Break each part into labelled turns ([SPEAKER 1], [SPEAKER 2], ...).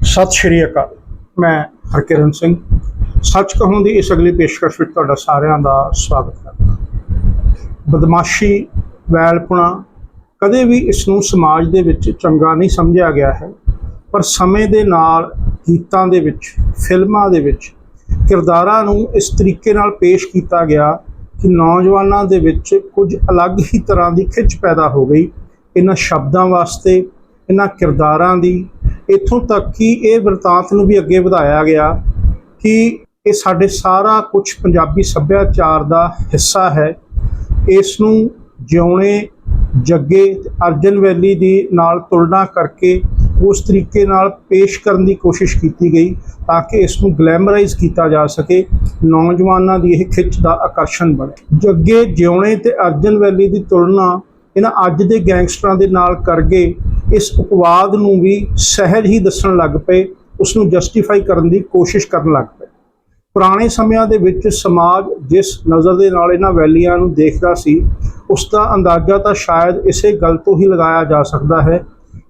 [SPEAKER 1] ਸਤਿ ਸ਼੍ਰੀ ਅਕਾਲ। ਮੈਂ ਹਰਕਿਰਨ ਸਿੰਘ। ਸੱਚ ਕਹੂੰ ਦੀ ਇਸ ਅਗਲੀ ਪੇਸ਼ਕਸ਼ ਵਿੱਚ ਤੁਹਾਡਾ ਸਾਰਿਆਂ ਦਾ ਸਵਾਗਤ ਕਰਦਾ ਬਦਮਾਸ਼ੀ, ਵੈਲਪੁਣਾ ਕਦੇ ਵੀ ਇਸ ਨੂੰ ਸਮਾਜ ਦੇ ਵਿੱਚ ਚੰਗਾ ਨਹੀਂ ਸਮਝਿਆ ਗਿਆ ਹੈ, ਪਰ ਸਮੇਂ ਦੇ ਨਾਲ ਗੀਤਾਂ ਦੇ ਵਿੱਚ, ਫਿਲਮਾਂ ਦੇ ਵਿੱਚ, ਕਿਰਦਾਰਾਂ ਨੂੰ ਇਸ ਤਰੀਕੇ ਨਾਲ ਪੇਸ਼ ਕੀਤਾ ਗਿਆ ਕਿ ਨੌਜਵਾਨਾਂ ਦੇ ਵਿੱਚ ਕੁਝ ਅਲੱਗ ਹੀ ਤਰ੍ਹਾਂ ਦੀ ਖਿੱਚ ਪੈਦਾ ਹੋ ਗਈ। ਇਹਨਾਂ ਸ਼ਬਦਾਂ ਵਾਸਤੇ ਇਹਨਾਂ ਕਿਰਦਾਰਾਂ ਦੀ, ਇੱਥੋਂ ਤੱਕ ਕਿ ਇਹ ਵਰਤਾਂਤ ਨੂੰ ਵੀ ਅੱਗੇ ਵਧਾਇਆ ਗਿਆ ਕਿ ਇਹ ਸਾਡੇ ਸਾਰਾ ਕੁਝ ਪੰਜਾਬੀ ਸੱਭਿਆਚਾਰ ਦਾ ਹਿੱਸਾ ਹੈ। ਇਸ ਨੂੰ ਜਿਉਣੇ, ਜੱਗੇ ਤੇ ਅਰਜਨ ਵੈਲੀ ਦੀ ਨਾਲ ਤੁਲਨਾ ਕਰਕੇ ਉਸ ਤਰੀਕੇ ਨਾਲ ਪੇਸ਼ ਕਰਨ ਦੀ ਕੋਸ਼ਿਸ਼ ਕੀਤੀ ਗਈ ਤਾਂ ਕਿ ਇਸ ਨੂੰ ਗਲੈਮਰਾਈਜ਼ ਕੀਤਾ ਜਾ ਸਕੇ, ਨੌਜਵਾਨਾਂ ਦੀ ਇਹ ਖਿੱਚ ਦਾ ਆਕਰਸ਼ਣ ਬਣੇ। ਜੱਗੇ, ਜਿਉਣੇ ਤੇ ਅਰਜਨ ਵੈਲੀ ਦੀ ਤੁਲਨਾ ਇਹਨਾਂ ਅੱਜ ਦੇ ਗੈਂਗਸਟਰਾਂ ਦੇ ਨਾਲ ਕਰਕੇ ਇਸ ਉਪਵਾਦ ਨੂੰ ਵੀ ਸਹਿਜ ਹੀ ਦੱਸਣ ਲੱਗ ਪਏ ਉਸ ਨੂੰ ਜਸਟੀਫਾਈ ਕਰਨ ਦੀ ਕੋਸ਼ਿਸ਼ ਕਰਨ ਲੱਗ ਪਏ। ਪੁਰਾਣੇ ਸਮਿਆਂ ਦੇ ਵਿੱਚ ਸਮਾਜ ਜਿਸ ਨਜ਼ਰ ਦੇ ਨਾਲ ਇਹਨਾਂ ਵੈਲੀਆਂ ਨੂੰ ਦੇਖਦਾ ਸੀ ਉਸ ਦਾ ਅੰਦਾਜ਼ਾ ਤਾਂ ਸ਼ਾਇਦ ਇਸੇ ਗੱਲ ਤੋਂ ਹੀ ਲਗਾਇਆ ਜਾ ਸਕਦਾ ਹੈ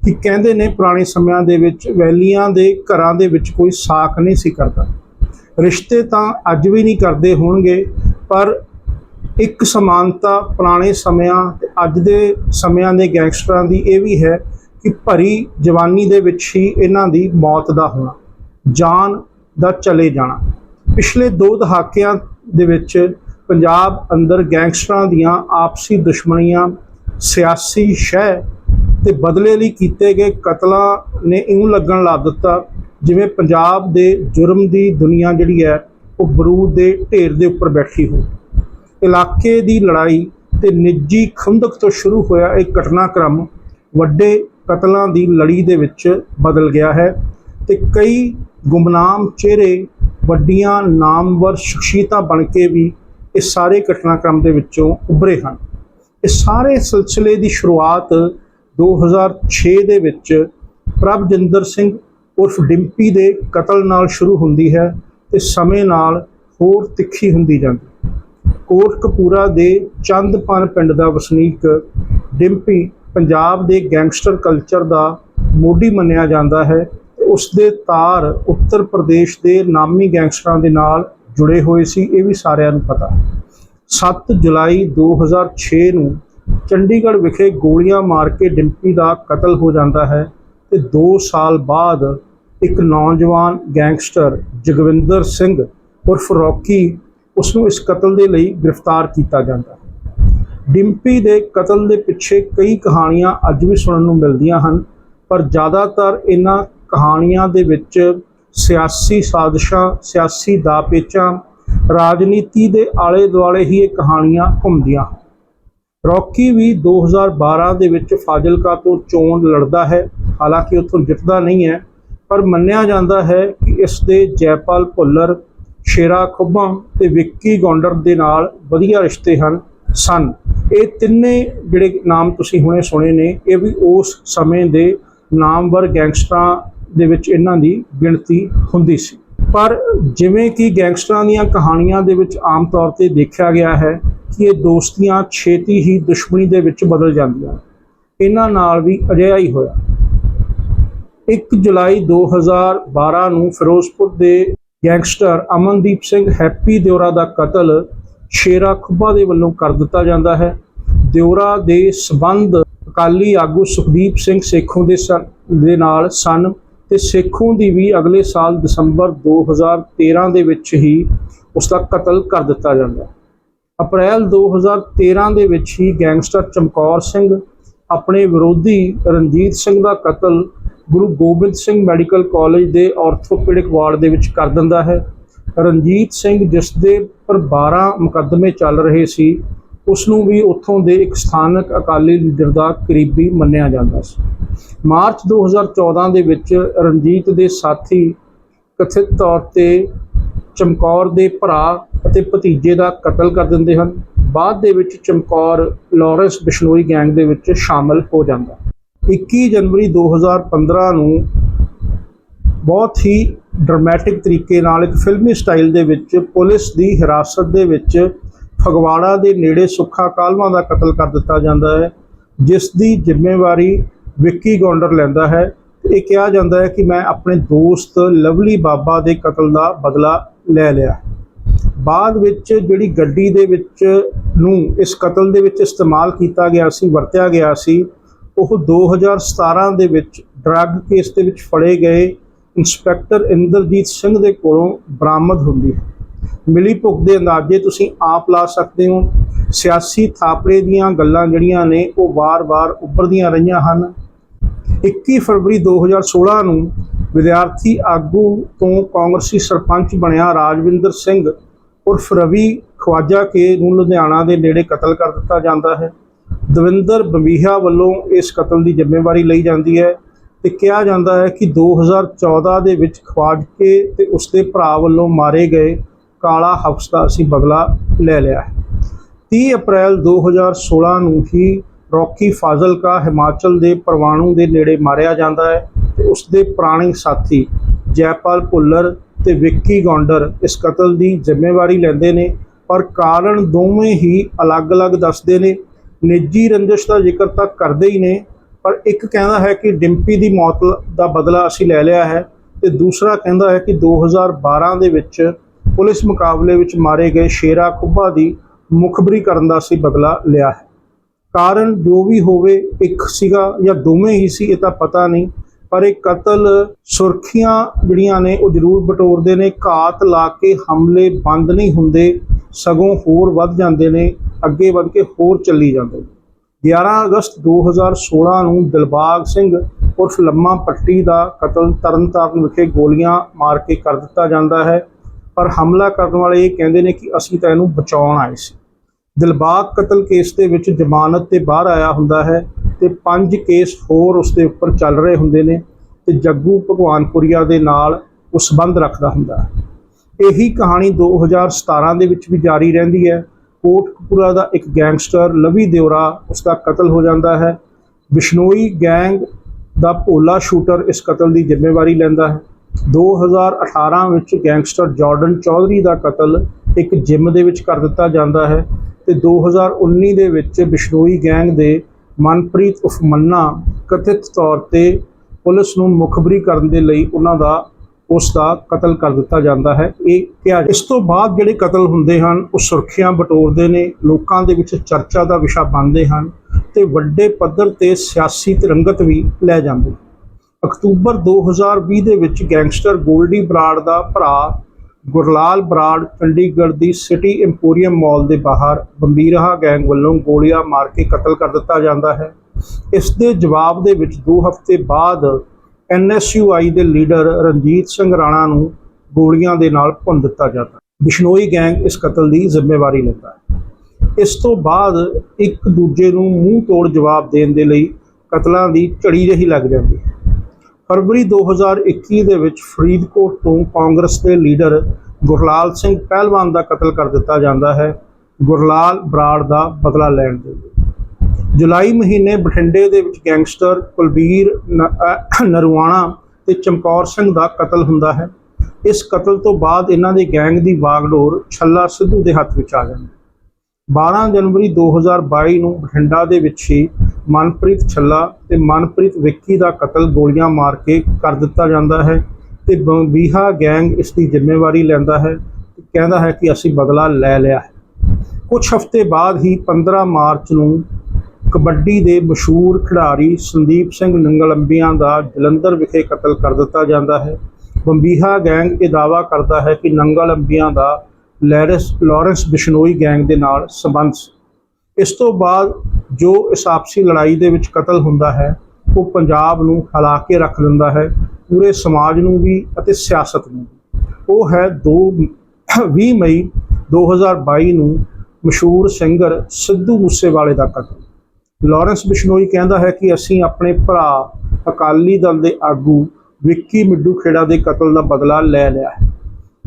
[SPEAKER 1] ਕਿ ਕਹਿੰਦੇ ਨੇ ਪੁਰਾਣੇ ਸਮਿਆਂ ਦੇ ਵਿੱਚ ਵੈਲੀਆਂ ਦੇ ਘਰਾਂ ਦੇ ਵਿੱਚ ਕੋਈ ਸਾਖ ਨਹੀਂ ਸੀ ਕਰਦਾ। ਰਿਸ਼ਤੇ ਤਾਂ ਅੱਜ ਵੀ ਨਹੀਂ ਕਰਦੇ ਹੋਣਗੇ, ਪਰ ਇੱਕ ਸਮਾਨਤਾ ਪੁਰਾਣੇ ਸਮਿਆਂ ਤੇ ਅੱਜ ਦੇ ਸਮਿਆਂ ਦੇ ਗੈਂਗਸਟਰਾਂ ਦੀ ਇਹ ਵੀ ਹੈ ਕਿ ਭਰੀ ਜਵਾਨੀ ਦੇ ਵਿੱਚ ਹੀ ਇਹਨਾਂ ਦੀ ਮੌਤ ਦਾ ਹੋਣਾ, ਜਾਨ ਦਾ ਚਲੇ ਜਾਣਾ। ਪਿਛਲੇ ਦੋ ਦਹਾਕਿਆਂ ਦੇ ਵਿੱਚ ਪੰਜਾਬ ਅੰਦਰ ਗੈਂਗਸਟਰਾਂ ਦੀਆਂ ਆਪਸੀ ਦੁਸ਼ਮਣੀਆਂ, ਸਿਆਸੀ ਸ਼ਹਿ ਤੇ ਬਦਲੇ ਲਈ ਕੀਤੇ ਗਏ ਕਤਲਾਂ ਨੇ ਇਉਂ ਲੱਗਣ ਲਾ ਦਿੱਤਾ, ਜਿਵੇਂ ਪੰਜਾਬ ਦੇ ਜੁਰਮ ਦੀ ਦੁਨੀਆ ਜਿਹੜੀ ਹੈ, ਉਹ ਬਰੂਦ ਦੇ ਢੇਰ ਦੇ ਉੱਪਰ ਬੈਠੀ ਹੋ ਇਲਾਕੇ ਦੀ ਲੜਾਈ ਤੇ ਨਿੱਜੀ ਖੰਦਕ ਤੋਂ ਸ਼ੁਰੂ ਹੋਇਆ ਇਹ ਘਟਨਾਕ੍ਰਮ ਵੱਡੇ ਕਤਲਾਂ ਦੀ ਲੜੀ ਦੇ ਵਿੱਚ ਬਦਲ ਗਿਆ ਹੈ ਤੇ ਕਈ ਗੁੰਮਨਾਮ ਚਿਹਰੇ ਵੱਡੀਆਂ ਨਾਮਵਰ ਸ਼ਖਸੀਅਤਾਂ ਬਣ ਕੇ ਵੀ ਇਹ ਸਾਰੇ ਘਟਨਾਕ੍ਰਮ ਦੇ ਵਿੱਚੋਂ ਉੱਭਰੇ ਹਨ। ਇਹ ਸਾਰੇ ਸਿਲਸਿਲੇ ਦੀ ਸ਼ੁਰੂਆਤ 2006 ਦੇ ਵਿੱਚ ਪ੍ਰਭਜਿੰਦਰ ਸਿੰਘ ਉਰਫ ਡਿੰਪੀ ਦੇ ਕਤਲ ਨਾਲ ਸ਼ੁਰੂ ਹੁੰਦੀ ਹੈ ਤੇ ਸਮੇਂ ਨਾਲ ਹੋਰ ਤਿੱਖੀ ਹੁੰਦੀ ਜਾਂਦੀ ਕੋਟਕਪੂਰਾ ਦੇ ਚੰਦਪਨ ਪਿੰਡ ਦਾ ਵਸਨੀਕ ਡਿੰਪੀ ਪੰਜਾਬ ਦੇ ਗੈਂਗਸਟਰ ਕਲਚਰ ਦਾ ਮੋਢੀ ਮੰਨਿਆ ਜਾਂਦਾ ਹੈ ਤੇ ਉਸ ਦੇ ਤਾਰ ਉੱਤਰ ਪ੍ਰਦੇਸ਼ ਦੇ ਨਾਮੀ ਗੈਂਗਸਟਰਾਂ ਦੇ ਨਾਲ ਜੁੜੇ ਹੋਏ ਸੀ, ਇਹ ਵੀ ਸਾਰਿਆਂ ਨੂੰ ਪਤਾ। ਹੈ 7 ਜੁਲਾਈ 2006 ਨੂੰ ਚੰਡੀਗੜ੍ਹ ਵਿਖੇ ਗੋਲੀਆਂ ਮਾਰ ਕੇ ਡਿੰਪੀ ਦਾ ਕਤਲ ਹੋ ਜਾਂਦਾ ਹੈ ਤੇ 2 ਸਾਲ ਬਾਅਦ ਇੱਕ ਨੌਜਵਾਨ ਗੈਂਗਸਟਰ ਜਗਵਿੰਦਰ ਸਿੰਘ ਉਰਫ ਰੌਕੀ ਉਸ ਨੂੰ ਇਸ ਕਤਲ ਦੇ ਲਈ ਗ੍ਰਿਫਤਾਰ ਕੀਤਾ ਜਾਂਦਾ। ਹੈ ਡਿੰਪੀ ਦੇ ਕਤਲ ਦੇ ਪਿੱਛੇ ਕਈ ਕਹਾਣੀਆਂ ਅੱਜ ਵੀ ਸੁਣਨ ਨੂੰ ਮਿਲਦੀਆਂ ਹਨ, ਪਰ ਜ਼ਿਆਦਾਤਰ ਇਹਨਾਂ ਕਹਾਣੀਆਂ ਦੇ ਵਿੱਚ ਸਿਆਸੀ ਸਾਜ਼ਿਸ਼ਾਂ, ਸਿਆਸੀ ਦਾਅਪੇਚਾਂ ਰਾਜਨੀਤੀ ਦੇ ਆਲੇ ਦੁਆਲੇ ਹੀ ਇਹ ਕਹਾਣੀਆਂ ਘੁੰਮਦੀਆਂ ਹਨ। ਰੌਕੀ ਵੀ 2012 ਦੇ ਵਿੱਚ ਫਾਜ਼ਿਲਕਾ ਤੋਂ ਚੋਣ ਲੜਦਾ ਹੈ। ਹਾਲਾਂਕਿ ਉੱਥੋਂ ਜਿੱਤਦਾ ਨਹੀਂ ਹੈ, ਪਰ ਮੰਨਿਆ ਜਾਂਦਾ ਹੈ ਕਿ ਇਸ ਦੇ ਜੈਪਾਲ ਭੁੱਲਰ, ਸ਼ੇਰਾ ਖੁੱਬਾ ਤੇ ਵਿੱਕੀ ਗੌਂਡਰ ਦੇ ਨਾਲ ਵਧੀਆ ਰਿਸ਼ਤੇ ਹਨ। ਸਨ। ਇਹ ਤਿੰਨੇ ਜਿਹੜੇ ਨਾਮ ਤੁਸੀਂ ਹੁਣੇ ਸੁਣੇ ਨੇ, ਇਹ ਵੀ ਉਸ ਸਮੇਂ ਦੇ ਨਾਮਵਰ ਗੈਂਗਸਟਰਾਂ ਦੇ ਵਿੱਚ ਇਹਨਾਂ ਦੀ ਗਿਣਤੀ ਹੁੰਦੀ ਸੀ। ਪਰ ਜਿਵੇਂ ਕਿ ਗੈਂਗਸਟਰਾਂ ਦੀਆਂ ਕਹਾਣੀਆਂ ਦੇ ਵਿੱਚ ਆਮ ਤੌਰ ਤੇ ਦੇਖਿਆ ਗਿਆ ਹੈ ਕਿ ਇਹ ਦੋਸਤੀਆਂ ਛੇਤੀ ਹੀ ਦੁਸ਼ਮਣੀ ਦੇ ਵਿੱਚ ਬਦਲ ਜਾਂਦੀਆਂ। ਇਹਨਾਂ ਨਾਲ ਵੀ ਅਜਿਹਾ ਹੀ ਹੋਇਆ। 1 ਜੁਲਾਈ 2012 ਨੂੰ ਫਿਰੋਜ਼ਪੁਰ ਦੇ ਗੈਂਗਸਟਰ ਅਮਨਦੀਪ ਸਿੰਘ ਹੈਪੀ ਦਿਉਰਾ ਦਾ ਕਤਲ ਸ਼ੇਰਾ ਖੁੱਬਾ ਦੇ ਵੱਲੋਂ ਕਰ ਦਿੱਤਾ ਜਾਂਦਾ ਹੈ। ਦਿਉਰਾ ਦੇ ਸਬੰਧ ਅਕਾਲੀ ਆਗੂ ਸੁਖਦੀਪ ਸਿੰਘ ਸੇਖੋਂ ਦੇ ਸਨ, ਦੇ ਨਾਲ ਸਨ ਤੇ ਸੇਖੋਂ ਦੀ ਵੀ ਅਗਲੇ ਸਾਲ ਦਸੰਬਰ 2013 ਦੇ ਵਿੱਚ ਹੀ ਉਸ ਦਾ ਕਤਲ ਕਰ ਦਿੱਤਾ ਜਾਂਦਾ ਹੈ। ਅਪ੍ਰੈਲ 2013 ਦੇ ਵਿੱਚ ਹੀ ਗੈਂਗਸਟਰ ਚਮਕੌਰ ਸਿੰਘ, ਆਪਣੇ ਵਿਰੋਧੀ ਰਣਜੀਤ ਸਿੰਘ ਦਾ ਕਤਲ ਗੁਰੂ ਗੋਬਿੰਦ ਸਿੰਘ ਮੈਡੀਕਲ ਕਾਲਜ ਦੇ ਆਰਥੋਪੈਡਿਕ ਵਾਰਡ ਦੇ ਵਿੱਚ ਕਰ ਦਿੰਦਾ ਹੈ। ਰਣਜੀਤ ਸਿੰਘ, ਜਿਸ ਦੇ ਪਰ 12 ਮੁਕੱਦਮੇ ਚੱਲ ਰਹੇ ਸੀ, ਉਸ ਨੂੰ ਵੀ ਉੱਥੋਂ ਦੇ ਇੱਕ ਸਥਾਨਕ ਅਕਾਲੀ ਲੀਡਰ ਦਾ ਕਰੀਬੀ ਮੰਨਿਆ ਜਾਂਦਾ ਸੀ। ਮਾਰਚ 2014 ਦੇ ਵਿੱਚ ਰਣਜੀਤ ਦੇ ਸਾਥੀ ਕਥਿਤ ਤੌਰ ਤੇ ਚਮਕੌਰ ਦੇ ਭਰਾ ਅਤੇ ਭਤੀਜੇ ਦਾ ਕਤਲ ਕਰ ਦਿੰਦੇ ਹਨ। ਬਾਅਦ ਦੇ ਵਿੱਚ ਚਮਕੌਰ ਲਾਰੈਂਸ ਬਿਸ਼ਨੋਈ ਗੈਂਗ ਦੇ ਵਿੱਚ ਸ਼ਾਮਲ ਹੋ ਜਾਂਦਾ। 21 ਜਨਵਰੀ 2015 ਨੂੰ ਬਹੁਤ ਹੀ ਡਰਾਮੈਟਿਕ ਤਰੀਕੇ ਨਾਲ ਇੱਕ ਫਿਲਮੀ ਸਟਾਈਲ ਦੇ ਵਿੱਚ ਪੁਲਿਸ ਦੀ ਹਿਰਾਸਤ ਦੇ ਵਿੱਚ ਫਗਵਾੜਾ ਦੇ ਨੇੜੇ ਸੁੱਖਾ ਕਾਲਵਾ ਦਾ ਕਤਲ ਕਰ ਦਿੱਤਾ ਜਾਂਦਾ ਹੈ, ਜਿਸ ਦੀ ਜ਼ਿੰਮੇਵਾਰੀ ਵਿੱਕੀ ਗੌਂਡਰ ਲੈਂਦਾ ਹੈ। ਇਹ ਕਿਹਾ ਜਾਂਦਾ ਹੈ ਕਿ ਮੈਂ ਆਪਣੇ ਦੋਸਤ ਲਵਲੀ ਬਾਬਾ ਦੇ ਕਤਲ ਦਾ ਬਦਲਾ ਲੈ ਲਿਆ। ਬਾਅਦ ਵਿੱਚ ਜਿਹੜੀ ਗੱਡੀ ਦੇ ਵਿੱਚ ਨੂੰ ਇਸ ਕਤਲ ਦੇ ਵਿੱਚ ਇਸਤੇਮਾਲ ਕੀਤਾ ਗਿਆ ਸੀ, ਵਰਤਿਆ ਗਿਆ ਸੀ, ਉਹ 2017 ਦੇ ਵਿੱਚ ਡਰੱਗ ਕੇਸ ਦੇ ਵਿੱਚ ਫੜੇ ਗਏ ਇੰਸਪੈਕਟਰ ਇੰਦਰਜੀਤ ਸਿੰਘ ਦੇ ਕੋਲੋਂ ਬਰਾਮਦ ਹੁੰਦੀ ਹੈ। ਮਿਲੀ ਭੁਗਤ ਦੇ ਅੰਦਾਜ਼ੇ ਤੁਸੀਂ ਆਪ ਲਾ ਸਕਦੇ ਹੋ। ਸਿਆਸੀ ਥਾਪੜੇ ਦੀਆਂ ਗੱਲਾਂ ਜਿਹੜੀਆਂ ਨੇ ਉਹ ਵਾਰ-ਵਾਰ ਉੱਭਰਦੀਆਂ ਰਹੀਆਂ ਹਨ। 21 ਫਰਵਰੀ 2016 ਨੂੰ ਵਿਦਿਆਰਥੀ ਆਗੂ ਤੋਂ ਕਾਂਗਰਸੀ ਸਰਪੰਚ ਬਣਿਆ ਰਾਜਵਿੰਦਰ ਸਿੰਘ ਉਰਫ ਰਵੀ ਖਵਾਜਾ ਕੇ ਨੂੰ ਲੁਧਿਆਣਾ ਦੇ ਨੇੜੇ ਕਤਲ ਕਰ ਦਿੱਤਾ ਜਾਂਦਾ ਹੈ। ਦਵਿੰਦਰ ਬੰਬੀਹਾ ਵੱਲੋਂ ਇਸ ਕਤਲ ਦੀ ਜ਼ਿੰਮੇਵਾਰੀ ਲਈ ਜਾਂਦੀ ਹੈ। ਤੇ ਕਿਹਾ ਜਾਂਦਾ ਹੈ ਕਿ 2014 ਦੇ ਵਿੱਚ ਖਵਾਜਕੇ ਤੇ ਉਸਦੇ ਭਰਾ ਵੱਲੋਂ ਮਾਰੇ ਗਏ ਕਾਲਾ ਹਫਸ ਦਾ ਅਸੀਂ ਬਦਲਾ ਲੈ ਲਿਆ ਹੈ। 30 ਅਪ੍ਰੈਲ 2016 ਨੂੰ ਹੀ ਰੌਕੀ ਫਾਜ਼ਿਲਕਾ ਹਿਮਾਚਲ ਦੇ ਪਰਵਾਣੂ ਦੇ ਨੇੜੇ ਮਾਰਿਆ ਜਾਂਦਾ ਹੈ ਤੇ ਉਸਦੇ ਪੁਰਾਣੇ ਸਾਥੀ ਜੈਪਾਲ ਭੁੱਲਰ ਤੇ ਵਿੱਕੀ ਗੌਂਡਰ ਇਸ ਕਤਲ ਦੀ ਜ਼ਿੰਮੇਵਾਰੀ ਲੈਂਦੇ ਨੇ, ਪਰ ਕਾਰਨ ਦੋਵੇਂ ਹੀ ਅਲੱਗ-ਅਲੱਗ ਦੱਸਦੇ ਨੇ। ਨਿੱਜੀ ਰੰਜਿਸ਼ ਦਾ ਜ਼ਿਕਰ ਤਾਂ ਕਰਦੇ ਹੀ ਨੇ ਪਰ ਇੱਕ ਕਹਿੰਦਾ ਹੈ ਕਿ ਡਿੰਪੀ ਦੀ ਮੌਤ ਦਾ ਬਦਲਾ ਅਸੀਂ ਲੈ ਲਿਆ ਹੈ ਤੇ ਦੂਸਰਾ ਕਹਿੰਦਾ ਹੈ ਕਿ 2012 ਦੇ ਵਿੱਚ ਪੁਲਿਸ ਮੁਕਾਬਲੇ ਵਿੱਚ ਮਾਰੇ ਗਏ ਸ਼ੇਰਾ ਕੁੱਬਾ ਦੀ ਮੁਖਬਰੀ ਕਰਨ ਦਾ ਅਸੀਂ ਬਦਲਾ ਲਿਆ ਹੈ। ਕਾਰਨ ਜੋ ਵੀ ਹੋਵੇ, ਇੱਕ ਸੀਗਾ ਜਾਂ ਦੋਵੇਂ ਹੀ ਸੀ, ਇਹ ਤਾਂ ਪਤਾ ਨਹੀਂ, ਪਰ ਇਹ ਕਤਲ ਸੁਰਖੀਆਂ ਜਿਹੜੀਆਂ ਨੇ, ਉਹ ਜ਼ਰੂਰ ਬਟੋਰਦੇ ਨੇ। ਘਾਤ ਲਾ ਕੇ ਹਮਲੇ ਬੰਦ ਨਹੀਂ ਹੁੰਦੇ, ਸਗੋਂ ਹੋਰ ਵੱਧ ਜਾਂਦੇ ਨੇ, ਅੱਗੇ ਵੱਧ ਕੇ ਹੋਰ ਚੱਲੀ ਜਾਂਦੇ ਨੇ। 11 ਅਗਸਤ 2016 ਨੂੰ ਦਿਲਬਾਗ ਸਿੰਘ ਉਰਫ ਲੰਮਾ ਪੱਟੀ ਦਾ ਕਤਲ ਤਰਨਤਾਰਨ ਵਿਖੇ ਗੋਲੀਆਂ ਮਾਰ ਕੇ ਕਰ ਦਿੱਤਾ ਜਾਂਦਾ ਹੈ। ਪਰ ਹਮਲਾ ਕਰਨ ਵਾਲੇ ਇਹ ਕਹਿੰਦੇ ਨੇ ਕਿ ਅਸੀਂ ਤਾਂ ਇਹਨੂੰ ਬਚਾਉਣ ਆਏ ਸੀ। ਦਿਲਬਾਗ ਕਤਲ ਕੇਸ ਦੇ ਵਿੱਚ ਜ਼ਮਾਨਤ ਤੇ ਬਾਹਰ ਆਇਆ ਹੁੰਦਾ ਹੈ ਤੇ ਪੰਜ ਕੇਸ ਹੋਰ ਉਸ ਦੇ ਉੱਪਰ ਚੱਲ ਰਹੇ ਹੁੰਦੇ ਨੇ ਤੇ ਜੱਗੂ ਭਗਵਾਨਪੁਰੀਆ ਦੇ ਨਾਲ ਉਹ ਸੰਬੰਧ ਰੱਖਦਾ ਹੁੰਦਾ ਹੈ। ਇਹੀ ਕਹਾਣੀ 2017 ਦੇ ਵਿੱਚ ਵੀ ਜਾਰੀ ਰਹਿੰਦੀ ਹੈ। ਕੋਟਕਪੂਰਾ ਦਾ ਇੱਕ ਗੈਂਗਸਟਰ ਲਵੀ ਦਿਉਰਾ ਉਸ ਦਾ ਕਤਲ ਹੋ ਜਾਂਦਾ ਹੈ। ਬਿਸ਼ਨੋਈ ਗੈਂਗ ਦਾ ਭੋਲਾ ਸ਼ੂਟਰ ਇਸ ਕਤਲ ਦੀ ਜ਼ਿੰਮੇਵਾਰੀ ਲੈਂਦਾ ਹੈ। 2018 ਵਿੱਚ ਗੈਂਗਸਟਰ ਜਾਰਡਨ ਚੌਧਰੀ ਦਾ ਕਤਲ ਇੱਕ ਜਿਮ ਦੇ ਵਿੱਚ ਕਰ ਦਿੱਤਾ ਜਾਂਦਾ ਹੈ ਤੇ 2019 ਦੇ ਵਿੱਚ ਬਿਸ਼ਨੋਈ ਗੈਂਗ ਦੇ ਮਨਪ੍ਰੀਤ ਉਫਮੰਨਾ ਕਥਿਤ ਤੌਰ ਤੇ ਪੁਲਿਸ ਨੂੰ ਮੁਖਬਰੀ ਕਰਨ ਦੇ ਲਈ ਉਹਨਾਂ ਦਾ ਉਸ ਦਾ ਕਤਲ ਕਰ ਦਿੱਤਾ ਜਾਂਦਾ ਹੈ। ਇਹ ਕਿਹਾ ਇਸ ਤੋਂ ਬਾਅਦ ਜਿਹੜੇ ਕਤਲ ਹੁੰਦੇ ਹਨ, ਉਹ ਸੁਰਖੀਆਂ ਬਟੋਰਦੇ ਨੇ, ਲੋਕਾਂ ਦੇ ਵਿੱਚ ਚਰਚਾ ਦਾ ਵਿਸ਼ਾ ਬਣਦੇ ਹਨ ਤੇ ਵੱਡੇ ਪੱਧਰ ਤੇ ਸਿਆਸੀ ਤਿਰੰਗਤ ਵੀ ਲੈ ਜਾਂਦੇ ਅਕਤੂਬਰ 2020 ਦੇ ਵਿੱਚ ਗੈਂਗਸਟਰ ਗੋਲਡੀ ਬਰਾੜ ਦਾ ਭਰਾ ਗੁਰਲਾਲ ਬਰਾੜ ਚੰਡੀਗੜ੍ਹ ਦੀ ਸਿਟੀ ਇੰਪੋਰੀਅਮ ਮਾਲ ਦੇ ਬਾਹਰ ਬੰਬੀਰਹਾ ਗੈਂਗ ਵੱਲੋਂ ਗੋਲੀਆਂ ਮਾਰ ਕੇ ਕਤਲ ਕਰ ਦਿੱਤਾ ਜਾਂਦਾ ਹੈ। ਇਸ ਦੇ ਜਵਾਬ ਦੇ ਵਿੱਚ 2 ਹਫ਼ਤੇ ਬਾਅਦ ਐਨਐਸਯੂਆਈ ਦੇ ਲੀਡਰ ਰਣਜੀਤ ਸਿੰਘ ਰਾਣਾ ਨੂੰ ਗੋਲੀਆਂ ਦੇ ਨਾਲ ਭੁੰਨ ਦਿੱਤਾ ਜਾਂਦਾ ਹੈ। ਬਿਸ਼ਨੋਈ ਗੈਂਗ ਇਸ ਕਤਲ ਦੀ ਜ਼ਿੰਮੇਵਾਰੀ ਲੈਂਦਾ ਹੈ। ਇਸ ਤੋਂ ਬਾਅਦ ਇੱਕ ਦੂਜੇ ਨੂੰ ਮੂੰਹ ਤੋੜ ਜਵਾਬ ਦੇਣ ਦੇ ਲਈ ਕਤਲਾਂ ਦੀ ਝੜੀ ਜਿਹੀ ਲੱਗ ਜਾਂਦੀ ਹੈ। ਫਰਵਰੀ 2021 ਦੇ ਵਿੱਚ ਫਰੀਦਕੋਟ ਤੋਂ ਕਾਂਗਰਸ ਦੇ ਲੀਡਰ ਗੁਰਲਾਲ ਸਿੰਘ ਪਹਿਲਵਾਨ ਦਾ ਕਤਲ ਕਰ ਦਿੱਤਾ ਜਾਂਦਾ ਹੈ। ਗੁਰਲਾਲ ਬਰਾੜ ਦਾ ਬਦਲਾ ਲੈਣ ਦੇ ਲਈ। ਜੁਲਾਈ ਮਹੀਨੇ ਬਠਿੰਡੇ ਦੇ ਵਿੱਚ ਗੈਂਗਸਟਰ ਕੁਲਬੀਰ ਨਰਵਾਣਾ ਤੇ ਚਮਕੌਰ ਸਿੰਘ ਦਾ ਕਤਲ ਹੁੰਦਾ ਹੈ। ਇਸ ਕਤਲ ਤੋਂ ਬਾਅਦ ਇਹਨਾਂ ਦੇ ਗੈਂਗ ਦੀ ਵਾਗਡੋਰ ਛੱਲਾ ਸਿੱਧੂ ਦੇ ਹੱਥ ਵਿੱਚ ਆ ਜਾਂਦੀ ਹੈ। 12 ਜਨਵਰੀ 2022 ਨੂੰ ਬਠਿੰਡਾ ਦੇ ਵਿੱਚ ਹੀ ਮਨਪ੍ਰੀਤ ਛੱਲਾ ਤੇ ਮਨਪ੍ਰੀਤ ਵਿੱਕੀ ਦਾ ਕਤਲ ਗੋਲੀਆਂ ਮਾਰ ਕੇ ਕਰ ਦਿੱਤਾ ਜਾਂਦਾ ਹੈ ਤੇ ਬੰਬੀਹਾ ਗੈਂਗ ਇਸ ਦੀ ਜ਼ਿੰਮੇਵਾਰੀ ਲੈਂਦਾ ਹੈ ਤੇ ਕਹਿੰਦਾ ਹੈ ਕਿ ਅਸੀਂ ਬਦਲਾ ਲੈ ਲਿਆ ਹੈ। ਕੁਝ ਹਫ਼ਤੇ ਬਾਅਦ ਹੀ 15 ਮਾਰਚ ਨੂੰ ਕਬੱਡੀ ਦੇ ਮਸ਼ਹੂਰ ਖਿਡਾਰੀ ਸੰਦੀਪ ਸਿੰਘ ਨੰਗਲੰਬੀਆਂ ਦਾ ਜਲੰਧਰ ਵਿਖੇ ਕਤਲ ਕਰ ਦਿੱਤਾ ਜਾਂਦਾ ਹੈ। ਬੰਬੀਹਾ ਗੈਂਗ ਇਹ ਦਾਅਵਾ ਕਰਦਾ ਹੈ ਕਿ ਨੰਗਲੰਬੀਆਂ ਦਾ ਲੈਰਸ ਲਾਰੈਂਸ ਬਿਸ਼ਨੋਈ ਗੈਂਗ ਦੇ ਨਾਲ ਸੰਬੰਧ ਸੀ। ਇਸ ਤੋਂ ਬਾਅਦ ਜੋ ਇਸ ਆਪਸੀ ਲੜਾਈ ਦੇ ਵਿੱਚ ਕਤਲ ਹੁੰਦਾ ਹੈ, ਉਹ ਪੰਜਾਬ ਨੂੰ ਹਿਲਾ ਕੇ ਰੱਖ ਦਿੰਦਾ ਹੈ, ਪੂਰੇ ਸਮਾਜ ਨੂੰ ਵੀ ਅਤੇ ਸਿਆਸਤ ਨੂੰ ਵੀ। ਉਹ ਹੈ 2 20 ਮਈ 2022 ਨੂੰ ਮਸ਼ਹੂਰ ਸਿੰਗਰ ਸਿੱਧੂ ਮੂਸੇਵਾਲੇ ਦਾ ਕਤਲ। ਲਾਰੈਂਸ ਬਿਸ਼ਨੋਈ ਕਹਿੰਦਾ ਹੈ ਕਿ ਅਸੀਂ ਆਪਣੇ ਭਰਾ ਅਕਾਲੀ ਦਲ ਦੇ ਆਗੂ ਵਿੱਕੀ ਮਿੱਡੂ ਖੇੜਾ ਦੇ ਕਤਲ ਦਾ ਬਦਲਾ ਲੈ ਲਿਆ ਹੈ।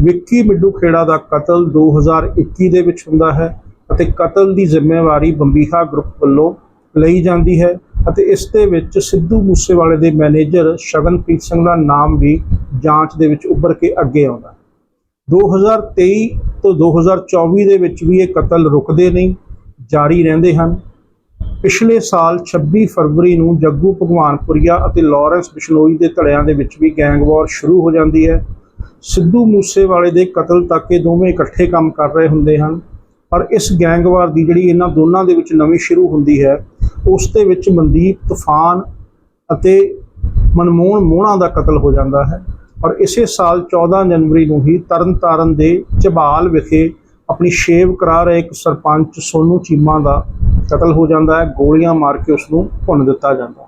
[SPEAKER 1] ਵਿੱਕੀ ਮਿੱਡੂ ਖੇੜਾ ਦਾ ਕਤਲ 2021 ਦੇ ਵਿੱਚ ਹੁੰਦਾ ਹੈ ਅਤੇ ਕਤਲ ਦੀ ਜ਼ਿੰਮੇਵਾਰੀ ਬੰਬੀਹਾ ਗਰੁੱਪ ਵੱਲੋਂ ਲਈ ਜਾਂਦੀ ਹੈ ਅਤੇ ਇਸ ਦੇ ਵਿੱਚ ਸਿੱਧੂ ਮੂਸੇਵਾਲੇ ਦੇ ਮੈਨੇਜਰ ਸ਼ਗਨਪ੍ਰੀਤ ਸਿੰਘ ਦਾ ਨਾਮ ਵੀ ਜਾਂਚ ਦੇ ਵਿੱਚ ਉੱਭਰ ਕੇ ਅੱਗੇ ਆਉਂਦਾ ਹੈ। 2023 ਤੋਂ 2024 ਦੇ ਵਿੱਚ ਵੀ ਇਹ ਕਤਲ ਰੁਕਦੇ ਨਹੀਂ, ਜਾਰੀ ਰਹਿੰਦੇ ਹਨ। ਪਿਛਲੇ ਸਾਲ 26 ਫਰਵਰੀ ਨੂੰ ਜੱਗੂ ਭਗਵਾਨਪੁਰੀਆ ਅਤੇ ਲਾਰੈਂਸ ਬਿਸ਼ਨੋਈ ਦੇ ਧੜਿਆਂ ਦੇ ਵਿੱਚ ਵੀ ਗੈਂਗ ਵਾਰ ਸ਼ੁਰੂ ਹੋ ਜਾਂਦੀ ਹੈ। ਸਿੱਧੂ ਮੂਸੇਵਾਲੇ ਦੇ ਕਤਲ ਤੱਕ ਇਹ ਦੋਵੇਂ ਇਕੱਠੇ ਕੰਮ ਕਰ ਰਹੇ ਹੁੰਦੇ ਹਨ। ਪਰ ਇਸ ਗੈਂਗਵਾਰ ਦੀ ਜਿਹੜੀ ਇਹਨਾਂ ਦੋਨਾਂ ਦੇ ਵਿੱਚ ਨਵੀਂ ਸ਼ੁਰੂ ਹੁੰਦੀ ਹੈ, ਉਸ ਦੇ ਵਿੱਚ ਮਨਦੀਪ ਤੂਫਾਨ ਅਤੇ ਮਨਮੋਹਨ ਮੋਹਣਾ ਦਾ ਕਤਲ ਹੋ ਜਾਂਦਾ ਹੈ। ਔਰ ਇਸੇ ਸਾਲ 14 ਜਨਵਰੀ ਨੂੰ ਹੀ ਤਰਨਤਾਰਨ ਦੇ ਝਬਾਲ ਵਿਖੇ ਆਪਣੀ ਸ਼ੇਵ ਕਰਾ ਰਹੇ ਇੱਕ ਸਰਪੰਚ ਸੋਨੂ ਚੀਮਾ ਦਾ ਕਤਲ ਹੋ ਜਾਂਦਾ ਹੈ, ਗੋਲੀਆਂ ਮਾਰ ਕੇ ਉਸ ਨੂੰ ਭੁੰਨ ਦਿੱਤਾ ਜਾਂਦਾ ਹੈ।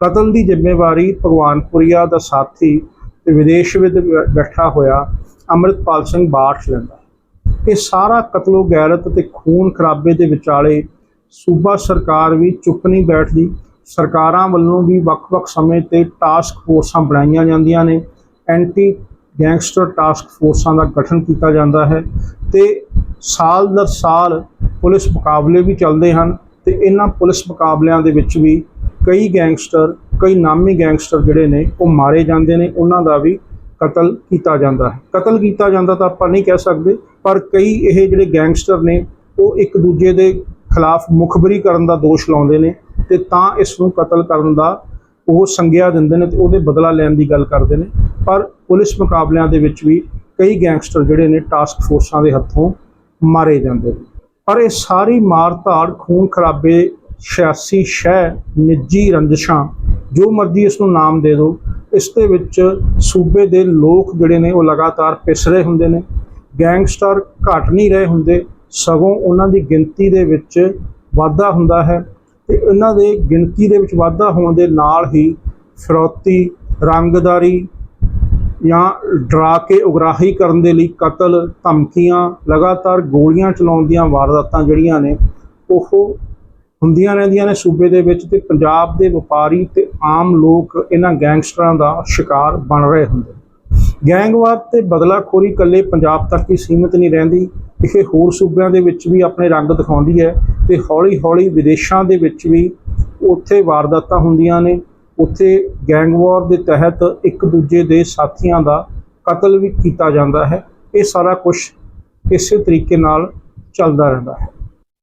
[SPEAKER 1] ਕਤਲ ਦੀ ਜ਼ਿੰਮੇਵਾਰੀ ਭਗਵਾਨਪੁਰੀਆ ਦਾ ਸਾਥੀ ਤੇ ਵਿਦੇਸ਼ ਵਿੱਚ ਬੈਠਾ ਹੋਇਆ ਅੰਮ੍ਰਿਤਪਾਲ ਸਿੰਘ ਬਾਠ ਲੈਂਦਾ ਇਹ ਸਾਰਾ ਕਤਲੋ ਗੈਰਤ ਤੇ ਖੂਨ ਖਰਾਬੇ ਦੇ ਵਿਚਾਲੇ ਸੂਬਾ ਸਰਕਾਰ ਵੀ ਚੁੱਪ ਨਹੀਂ ਬੈਠਦੀ। ਸਰਕਾਰਾਂ ਵੱਲੋਂ ਵੀ ਵੱਖ-ਵੱਖ ਸਮੇਂ ਤੇ ਟਾਸਕ ਫੋਰਸਾਂ ਬਣਾਈਆਂ ਜਾਂਦੀਆਂ ਨੇ। ਐਂਟੀ ਗੈਂਗਸਟਰ ਟਾਸਕ ਫੋਰਸਾਂ ਦਾ ਗਠਨ ਕੀਤਾ ਜਾਂਦਾ ਹੈ ਤੇ ਸਾਲ ਦਰ ਸਾਲ ਪੁਲਿਸ ਮੁਕਾਬਲੇ ਵੀ ਚੱਲਦੇ ਹਨ ਤੇ ਇਹਨਾਂ ਪੁਲਿਸ ਮੁਕਾਬਲਿਆਂ ਦੇ ਵਿੱਚ ਵੀ ਕਈ ਗੈਂਗਸਟਰ, ਕਈ ਨਾਮੀ ਗੈਂਗਸਟਰ ਜਿਹੜੇ ਨੇ ਉਹ ਮਾਰੇ ਜਾਂਦੇ ਨੇ, ਉਹਨਾਂ ਦਾ ਵੀ ਕਤਲ ਕੀਤਾ ਜਾਂਦਾ ਹੈ। ਕਤਲ ਕੀਤਾ ਜਾਂਦਾ ਤਾਂ ਆਪਾਂ ਨਹੀਂ ਕਹਿ ਸਕਦੇ, ਪਰ ਕਈ ਇਹ ਜਿਹੜੇ ਗੈਂਗਸਟਰ ਨੇ, ਉਹ ਇੱਕ ਦੂਜੇ ਦੇ ਖਿਲਾਫ ਮੁਖਬਰੀ ਕਰਨ ਦਾ ਦੋਸ਼ ਲਾਉਂਦੇ ਨੇ ਤੇ ਤਾਂ ਇਸ ਨੂੰ ਕਤਲ ਕਰਨ ਦਾ ਉਹ ਸੰਗਿਆ ਦਿੰਦੇ ਨੇ ਤੇ ਉਹਦੇ ਬਦਲਾ ਲੈਣ ਦੀ ਗੱਲ ਕਰਦੇ ਨੇ। ਪਰ ਪੁਲਿਸ ਮੁਕਾਬਲਿਆਂ ਦੇ ਵਿੱਚ ਵੀ ਕਈ ਗੈਂਗਸਟਰ ਜਿਹੜੇ ਨੇ ਟਾਸਕ ਫੋਰਸਾਂ ਦੇ ਹੱਥੋਂ ਮਾਰੇ ਜਾਂਦੇ ਨੇ। ਪਰ ਇਹ ਸਾਰੀ ਮਾਰ ਧਾੜ ਖੂਨ ਖਰਾਬੇ ਸਿਆਸੀ ਸ਼ਹਿ, ਨਿੱਜੀ ਰੰਜਸ਼ਾਂ, ਜੋ ਮਰਜ਼ੀ ਇਸ ਨੂੰ ਨਾਮ ਦੇ ਦਿਓ ਇਸ ਦੇ ਵਿੱਚ ਸੂਬੇ ਦੇ ਲੋਕ ਜਿਹੜੇ ਨੇ ਉਹ ਲਗਾਤਾਰ ਪਿਸ ਰਹੇ ਹੁੰਦੇ ਨੇ। ਗੈਂਗਸਟਰ ਘਟ ਨਹੀਂ ਰਹੇ ਹੁੰਦੇ, ਸਗੋਂ ਉਹਨਾਂ ਦੀ ਗਿਣਤੀ ਦੇ ਵਿੱਚ ਵਾਧਾ ਹੁੰਦਾ ਹੈ। ਤੇ ਇਹਨਾਂ ਦੇ ਗਿਣਤੀ ਦੇ ਵਿੱਚ ਵਾਧਾ ਹੋਣ ਦੇ ਨਾਲ ਹੀ ਫਰੋਤੀ, ਰੰਗਦਾਰੀ ਜਾਂ ਡਰਾ ਕੇ ਉਗਰਾਹੀ ਕਰਨ ਦੇ ਲਈ ਕਤਲ, ਧਮਕੀਆਂ, ਲਗਾਤਾਰ ਗੋਲੀਆਂ ਚਲਾਉਣ ਦੀਆਂ ਵਾਰਦਾਤਾਂ ਜਿਹੜੀਆਂ ਨੇ, ਉਹ ਹੁੰਦੀਆਂ ਰਹਿੰਦੀਆਂ ਨੇ ਸੂਬੇ ਦੇ ਵਿੱਚ ਤੇ ਪੰਜਾਬ ਦੇ ਵਪਾਰੀ ਤੇ ਆਮ ਲੋਕ ਇਹਨਾਂ ਗੈਂਗਸਟਰਾਂ ਦਾ ਸ਼ਿਕਾਰ ਬਣ ਰਹੇ ਹੁੰਦੇ ਗੈਂਗਵਾਦ ਤੇ ਬਦਲਾਖੋਰੀ ਇਕੱਲੇ ਪੰਜਾਬ ਤੱਕ ਹੀ ਸੀਮਿਤ ਨਹੀਂ ਰਹਿੰਦੀ, ਇਹ ਹੋਰ ਸੂਬਿਆਂ ਦੇ ਵਿੱਚ ਵੀ ਆਪਣੇ ਰੰਗ ਦਿਖਾਉਂਦੀ ਹੈ। ਤੇ ਹੌਲੀ-ਹੌਲੀ ਵਿਦੇਸ਼ਾਂ ਦੇ ਵਿੱਚ ਵੀ ਉੱਥੇ ਵਾਰਦਾਤਾਂ ਹੁੰਦੀਆਂ ਨੇ। ਉੱਥੇ ਗੈਂਗਵਾਰ ਦੇ ਤਹਿਤ ਇੱਕ ਦੂਜੇ ਦੇ ਸਾਥੀਆਂ ਦਾ ਕਤਲ ਵੀ ਕੀਤਾ ਜਾਂਦਾ ਹੈ। ਇਹ ਸਾਰਾ ਕੁਝ ਇਸੇ ਤਰੀਕੇ ਨਾਲ ਚੱਲਦਾ ਰਹਿੰਦਾ ਹੈ।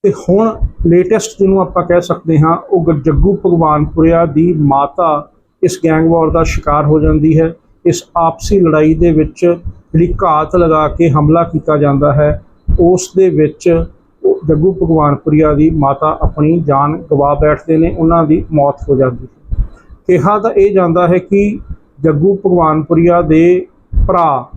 [SPEAKER 1] ਤੇ ਹੁਣ ਲੇਟੈਸਟ ਜਿਹਨੂੰ ਆਪਾਂ ਕਹਿ ਸਕਦੇ ਹਾਂ, ਉਹ ਗ- ਜੱਗੂ ਭਗਵਾਨਪੁਰਿਆ ਦੀ ਮਾਤਾ ਇਸ ਗੈਂਗਵਾਰ ਦਾ ਸ਼ਿਕਾਰ ਹੋ ਜਾਂਦੀ ਹੈ। ਇਸ ਆਪਸੀ ਲੜਾਈ ਦੇ ਵਿੱਚ ਜਿਹੜੀ ਘਾਤ ਲਗਾ ਕੇ ਹਮਲਾ ਕੀਤਾ ਜਾਂਦਾ ਹੈ। ਉਸ ਦੇ ਵਿੱਚ ਜੱਗੂ ਭਗਵਾਨਪੁਰੀਆ ਦੀ ਮਾਤਾ ਆਪਣੀ ਜਾਨ ਗਵਾ ਬੈਠਦੇ ਨੇ, ਉਹਨਾਂ ਦੀ ਮੌਤ ਹੋ ਜਾਂਦੀ ਹੈ। ਕਿਹਾ ਤਾਂ ਇਹ ਜਾਂਦਾ ਹੈ ਕਿ ਜੱਗੂ ਭਗਵਾਨਪੁਰੀਆ ਦੇ ਭਰਾ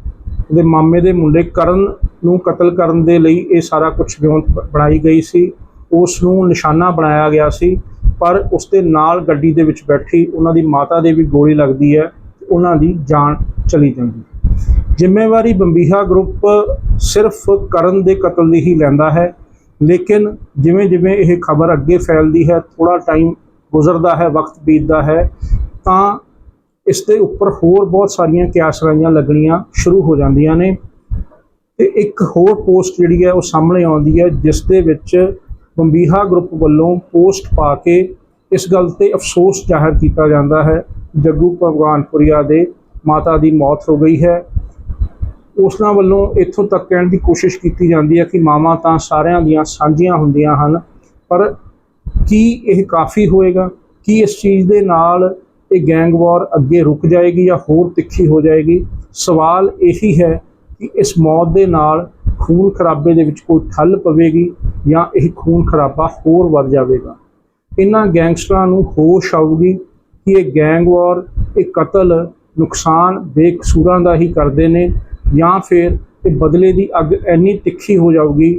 [SPEAKER 1] ਦੇ ਮਾਮੇ ਦੇ ਮੁੰਡੇ ਕਰਨ ਨੂੰ ਕਤਲ ਕਰਨ ਦੇ ਲਈ ਇਹ ਸਾਰਾ ਕੁਝ ਵਿਉਂਤ ਬਣਾਈ ਗਈ ਸੀ। ਉਸ ਨੂੰ ਨਿਸ਼ਾਨਾ ਬਣਾਇਆ ਗਿਆ ਸੀ, ਪਰ ਉਸ ਦੇ ਨਾਲ ਗੱਡੀ ਦੇ ਵਿੱਚ ਬੈਠੀ ਉਹਨਾਂ ਦੀ ਮਾਤਾ ਦੇ ਵੀ ਗੋਲੀ ਲੱਗਦੀ ਹੈ ਤੇ ਉਹਨਾਂ ਦੀ ਜਾਨ ਚਲੀ ਜਾਂਦੀ ਹੈ। ਜ਼ਿੰਮੇਵਾਰੀ ਬੰਬੀਹਾ ਗਰੁੱਪ ਸਿਰਫ ਕਰਨ ਦੇ ਕਤਲ ਦੀ ਹੀ ਲੈਂਦਾ ਹੈ। ਲੇਕਿਨ ਜਿਵੇਂ ਜਿਵੇਂ ਇਹ ਖਬਰ ਅੱਗੇ ਫੈਲਦੀ ਹੈ ਥੋੜਾ ਟਾਈਮ ਗੁਜ਼ਰਦਾ ਹੈ, ਵਕਤ ਬੀਤਦਾ ਹੈ, ਤਾਂ ਇਸ ਦੇ ਉੱਪਰ ਹੋਰ ਬਹੁਤ ਸਾਰੀਆਂ ਕਿਆਸਰਾਈਆਂ ਲੱਗਣੀਆਂ ਸ਼ੁਰੂ ਹੋ ਜਾਂਦੀਆਂ ਨੇ। ਤੇ ਇੱਕ ਹੋਰ ਪੋਸਟ ਜਿਹੜੀ ਹੈ, ਉਹ ਸਾਹਮਣੇ ਆਉਂਦੀ ਹੈ, ਜਿਸ ਦੇ ਵਿੱਚ ਬੰਬੀਹਾ ਗਰੁੱਪ ਵੱਲੋਂ ਪੋਸਟ ਪਾ ਕੇ ਇਸ ਗੱਲ ਤੇ ਅਫਸੋਸ ਜ਼ਾਹਰ ਕੀਤਾ ਜਾਂਦਾ ਹੈ। ਜੱਗੂ ਭਗਵਾਨਪੁਰੀਆ ਦੇ ਮਾਤਾ ਦੀ ਮੌਤ ਹੋ ਗਈ ਹੈ। ਉਸਨਾਂ ਵੱਲੋਂ ਇੱਥੋਂ ਤੱਕ ਕਹਿਣ ਦੀ ਕੋਸ਼ਿਸ਼ ਕੀਤੀ ਜਾਂਦੀ ਹੈ ਕਿ ਮਾਵਾਂ ਤਾਂ ਸਾਰਿਆਂ ਦੀਆਂ ਸਾਂਝੀਆਂ ਹੁੰਦੀਆਂ ਹਨ, ਪਰ ਕੀ ਇਹ ਕਾਫੀ ਹੋਏਗਾ? ਕੀ ਇਸ ਚੀਜ਼ ਦੇ ਨਾਲ ਇਹ ਗੈਂਗ ਵਾਰ ਅੱਗੇ ਰੁਕ ਜਾਏਗੀ ਜਾਂ ਹੋਰ ਤਿੱਖੀ ਹੋ ਜਾਏਗੀ? ਸਵਾਲ ਇਹੀ ਹੈ ਕਿ ਇਸ ਮੌਤ ਦੇ ਨਾਲ ਖੂਨ ਖਰਾਬੇ ਦੇ ਵਿੱਚ ਕੋਈ ਠੱਲ ਪਵੇਗੀ ਜਾਂ ਇਹ ਖੂਨ ਖਰਾਬਾ ਹੋਰ ਵੱਧ ਜਾਵੇਗਾ? ਇਹਨਾਂ ਗੈਂਗਸਟਰਾਂ ਨੂੰ ਹੋਸ਼ ਆਊਗੀ ਕਿ ਇਹ ਗੈਂਗ ਵਾਰ ਇਹ ਕਤਲ, ਨੁਕਸਾਨ ਬੇਕਸੂਰਾਂ ਦਾ ਹੀ ਕਰਦੇ ਨੇ ਜਾਂ ਫਿਰ ਇਹ ਬਦਲੇ ਦੀ ਅੱਗ ਇੰਨੀ ਤਿੱਖੀ ਹੋ ਜਾਊਗੀ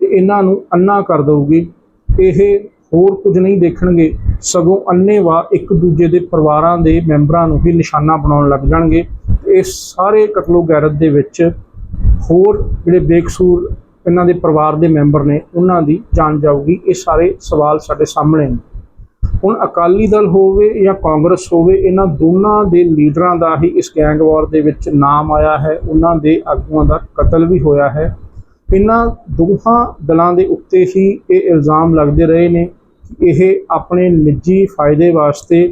[SPEAKER 1] ਤੇ ਇਹਨਾਂ ਨੂੰ ਅੰਨਾ ਕਰ ਦਊਗੀ। ਇਹ ਹੋਰ ਕੁਝ ਨਹੀਂ ਦੇਖਣਗੇ। ਸਗੋਂ ਅੰਨੇਵਾ ਇੱਕ ਦੂਜੇ ਦੇ ਪਰਿਵਾਰਾਂ ਦੇ ਮੈਂਬਰਾਂ ਨੂੰ ਹੀ ਨਿਸ਼ਾਨਾ ਬਣਾਉਣ ਲੱਗ ਜਾਣਗੇ। ਤੇ ਇਸ ਸਾਰੇ ਕਤਲੋ ਗੈਰਤ ਦੇ ਵਿੱਚ ਹੋਰ ਜਿਹੜੇ ਬੇਕਸੂਰ ਇਹਨਾਂ ਦੇ ਪਰਿਵਾਰ ਦੇ ਮੈਂਬਰ ਨੇ, ਉਹਨਾਂ ਦੀ ਜਾਨ ਜਾਊਗੀ। ਇਹ ਸਾਰੇ ਸਵਾਲ ਸਾਡੇ ਸਾਹਮਣੇ ਨੇ। ਹੁਣ ਅਕਾਲੀ ਦਲ ਹੋਵੇ ਜਾਂ ਕਾਂਗਰਸ ਹੋਵੇ, ਇਹਨਾਂ ਦੋਨਾਂ ਦੇ ਲੀਡਰਾਂ ਦਾ ਹੀ ਇਸ ਗੈਂਗ ਵਾਰ ਦੇ ਵਿੱਚ ਨਾਮ ਆਇਆ ਹੈ। ਉਹਨਾਂ ਦੇ ਆਗੂਆਂ ਦਾ ਕਤਲ ਵੀ ਹੋਇਆ ਹੈ। ਇਹਨਾਂ ਦੋਹਾਂ ਦਲਾਂ ਦੇ ਉੱਤੇ ਹੀ ਇਹ ਇਲਜ਼ਾਮ ਲੱਗਦੇ ਰਹੇ ਨੇ ਕਿ ਇਹ ਆਪਣੇ ਨਿੱਜੀ ਫਾਇਦੇ ਵਾਸਤੇ